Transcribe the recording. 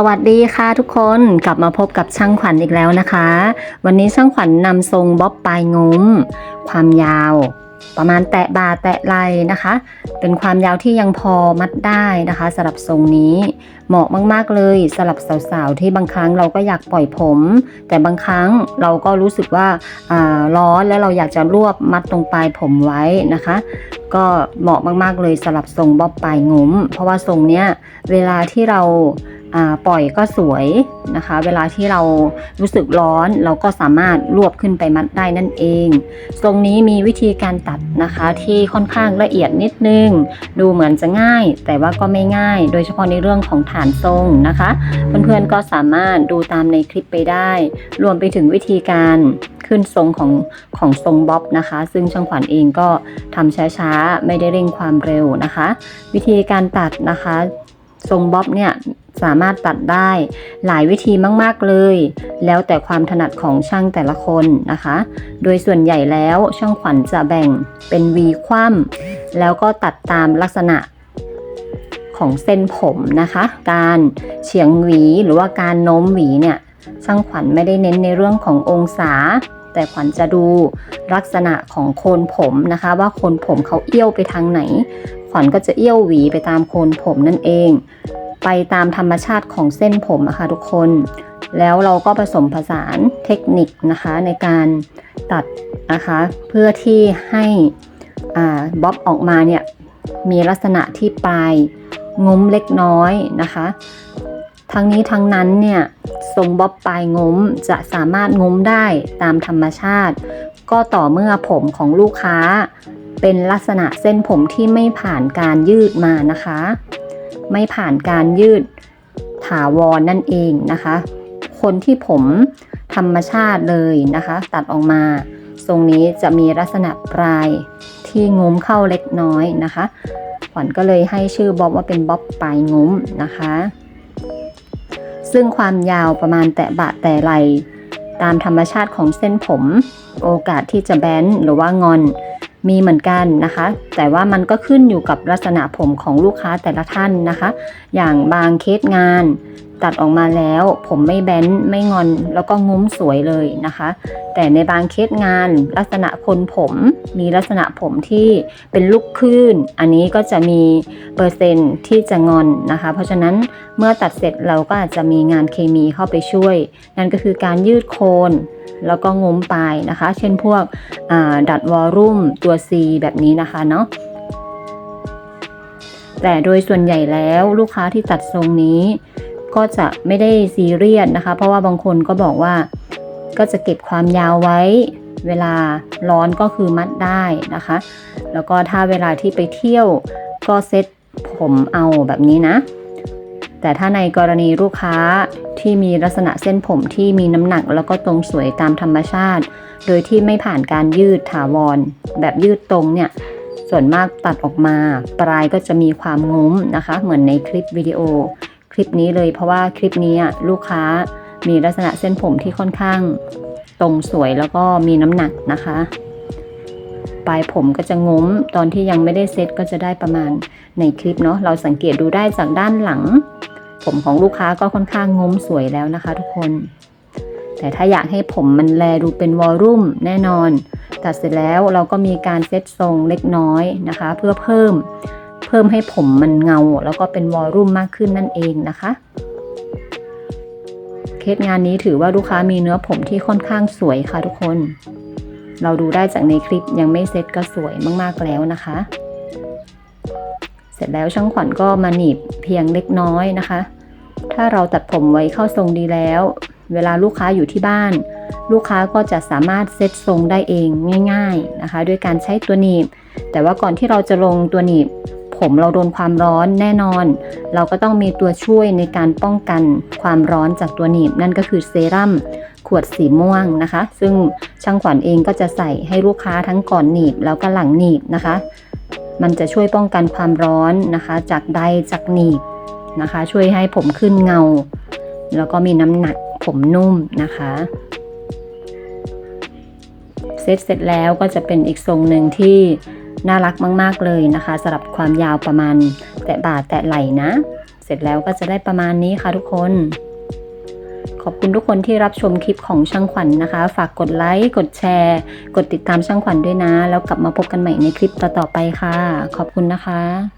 สวัสดีค่ะทุกคนกลับมาพบกับช่างขวัญอีกแล้วนะคะ วันนี้ช่างขวัญนำทรงบ๊อบปลายงุ้ม ความยาว ประมาณแตะบาแตะไหลนะคะ เป็นความยาวที่ยังพอมัดได้นะคะสำหรับทรงนี้ เหมาะมากๆเลยสำหรับสาวๆที่บางครั้งเราก็อยากปล่อยผม แต่บางครั้งเราก็รู้สึกว่าอ่าร้อนแล้วเราอยากจะรวบมัดตรงปลายผมไว้นะคะก็เหมาะมากๆเลยสำหรับทรงบ๊อบปลายงุ้ม เพราะว่าทรงเนี้ยเวลาที่เรา ปล่อยก็สวยนะคะ เวลาที่เรารู้สึกร้อนเราก็สามารถรวบขึ้นไปมัดได้นั่นเอง ทรงนี้มีวิธีการตัดนะคะที่ค่อนข้างละเอียดนิดนึง ดูเหมือนจะง่าย แต่ว่าก็ไม่ง่าย โดยเฉพาะในเรื่องของฐานทรงนะคะ เพื่อนๆก็สามารถดูตามในคลิปไปได้ รวมไปถึงวิธีการขึ้นทรงของของทรงบ๊อบนะคะ ซึ่งช่างขวัญเองก็ทำช้าๆ ไม่ได้เร่งความเร็วนะคะ วิธีการตัดนะคะทรงบ๊อบเนี่ย สามารถตัดได้หลายวิธีมาก ๆ เลย แล้วแต่ความถนัดของช่างแต่ละคนนะคะ โดยส่วนใหญ่แล้วช่างขวัญจะแบ่งเป็น V คว่ำแล้วก็ตัดตามลักษณะของเส้นผมนะคะ การเฉียงหวีหรือว่าการโน้มหวีเนี่ยช่างขวัญไม่ได้เน้นในเรื่องขององศา แต่ขวัญจะดูลักษณะของโคนผมนะคะ ว่าโคนผมเขาเอี้ยวไปทางไหน ขวัญก็จะเอี้ยวหวีไปตามโคนผมนั่นเอง ไปตามธรรมชาติของเส้นผมนะคะทุกคน แล้วเราก็ผสมผสานเทคนิคนะคะในการตัดนะคะ เพื่อที่ให้บ๊อบออกมาเนี่ยมีลักษณะที่ปลายงุ้มเล็กน้อยนะคะ ทั้งนี้ทั้งนั้นเนี่ยทรงบ๊อบปลายงุ้มจะสามารถงุ้มได้ตามธรรมชาติ ก็ต่อเมื่อผมของลูกค้า เป็นลักษณะเส้นผมที่ไม่ผ่านการยืดมานะคะ ไม่ผ่านการยืดถาวรนั่นเองนะคะ คนที่ผมธรรมชาติเลยนะคะ ตัดออกมา ทรงนี้จะมีลักษณะปลายที่งุ้มเข้าเล็กน้อยนะคะขวัญก็เลยให้ชื่อบ๊อบว่าเป็นบ๊อบปลายงุ้มนะคะ ซึ่งความยาวประมาณแตะบะแต่ไหลตามธรรมชาติของเส้นผม โอกาสที่จะแบนหรือว่างอน มีเหมือนกันนะคะ แต่ว่ามันก็ขึ้นอยู่กับลักษณะผมของลูกค้าแต่ละท่านนะคะ อย่างบางเคสงาน ตัดออกมาแล้ว ผมไม่แบนไม่งอนแล้วก็งุ้มสวยเลยนะคะ แต่ในบางเคสงานลักษณะคนผมมีลักษณะผมที่เป็นลูกคลื่น อันนี้ก็จะมีเปอร์เซ็นต์ที่จะงอนนะคะ เพราะฉะนั้นเมื่อตัดเสร็จเราก็อาจจะมีงานเคมีเข้าไปช่วย นั่นก็คือการยืดโคนแล้วก็งุ้มปลายนะคะ เช่นพวกดัดวอลลุ่มตัว C แบบนี้นะคะเนาะแต่โดยส่วนใหญ่แล้วลูกค้าที่ตัดทรงนี้ ก็จะไม่ได้ซีเรียสนะคะ เพราะว่าบางคนก็บอกว่าก็จะเก็บความยาวไว้ เวลาร้อนก็คือมัดได้นะคะ แล้วก็ถ้าเวลาที่ไปเที่ยวก็เซ็ตผมเอาแบบนี้นะ แต่ถ้าในกรณีลูกค้าที่มีลักษณะเส้นผมที่มีน้ำหนัก แล้วก็ตรงสวยตามธรรมชาติ โดยที่ไม่ผ่านการยืดถาวร แบบยืดตรงเนี่ยส่วนมากตัดออกมา ปลายก็จะมีความงุ้มนะคะ เหมือนในคลิปวิดีโอ ลิปนี้เลย เพราะว่าคลิปนี้อะลูกค้ามีลักษณะเส้นผมที่ค่อนข้างตรงสวยแล้วก็มีน้ำหนักนะคะ ปลายผมก็จะง้มตอนที่ยังไม่ได้เซ็ตก็จะได้ประมาณในคลิปเนาะเราสังเกตดูได้จากด้านหลัง ผมของลูกค้าก็ค่อนข้างง้มสวยแล้วนะคะ ทุกคน แต่ถ้าอยากให้ผมมันแลดูเป็นวอลลุ่มแน่นอนตัดเสร็จแล้วเราก็มีการเซตทรงเล็กน้อยนะคะ เพื่อเพิ่ม เพิ่มให้ผมมันเงา แล้วก็เป็นวอลลุ่มมากขึ้นนั่นเองนะคะ เคสงานนี้ถือว่าลูกค้ามีเนื้อผมที่ค่อนข้างสวยค่ะทุกคน เราดูได้จากในคลิปยังไม่เซ็ตก็สวยมากๆแล้วนะคะ เสร็จแล้วช่างขวัญก็มาหนีบเพียงเล็กน้อยนะคะ ถ้าเราตัดผมไว้เข้าทรงดีแล้ว เวลาลูกค้าอยู่ที่บ้าน ลูกค้าก็จะสามารถเซตทรงได้เองง่าย ๆนะคะ ด้วยการใช้ตัวหนีบ แต่ว่าก่อนที่เราจะลงตัวหนีบ ผมเราโดนความร้อนแน่นอน เราก็ต้องมีตัวช่วยในการป้องกันความร้อนจากตัวหนีบ นั่นก็คือเซรั่มขวดสีม่วงนะคะ ซึ่งช่างขวัญเองก็จะใส่ให้ลูกค้าทั้งก่อนหนีบแล้วก็หลังหนีบนะคะ มันจะช่วยป้องกันความร้อนนะคะ จากใดจากหนีบนะคะ ช่วยให้ผมขึ้นเงา แล้วก็มีน้ำหนักผมนุ่มนะคะเซตเสร็จแล้วก็จะเป็นอีกทรงหนึ่งที่ น่ารักมาก ๆ เลยนะคะสำหรับความยาวประมาณแตะบ่าแตะไหล่นะ เสร็จแล้วก็จะได้ประมาณนี้ค่ะทุกคน ขอบคุณทุกคนที่รับชมคลิปของช่างขวัญนะคะ ฝากกดไลค์กดแชร์ กดติดตามช่างขวัญด้วยนะ แล้วกลับมาพบกันใหม่ในคลิปต่อๆไปค่ะ ขอบคุณนะคะ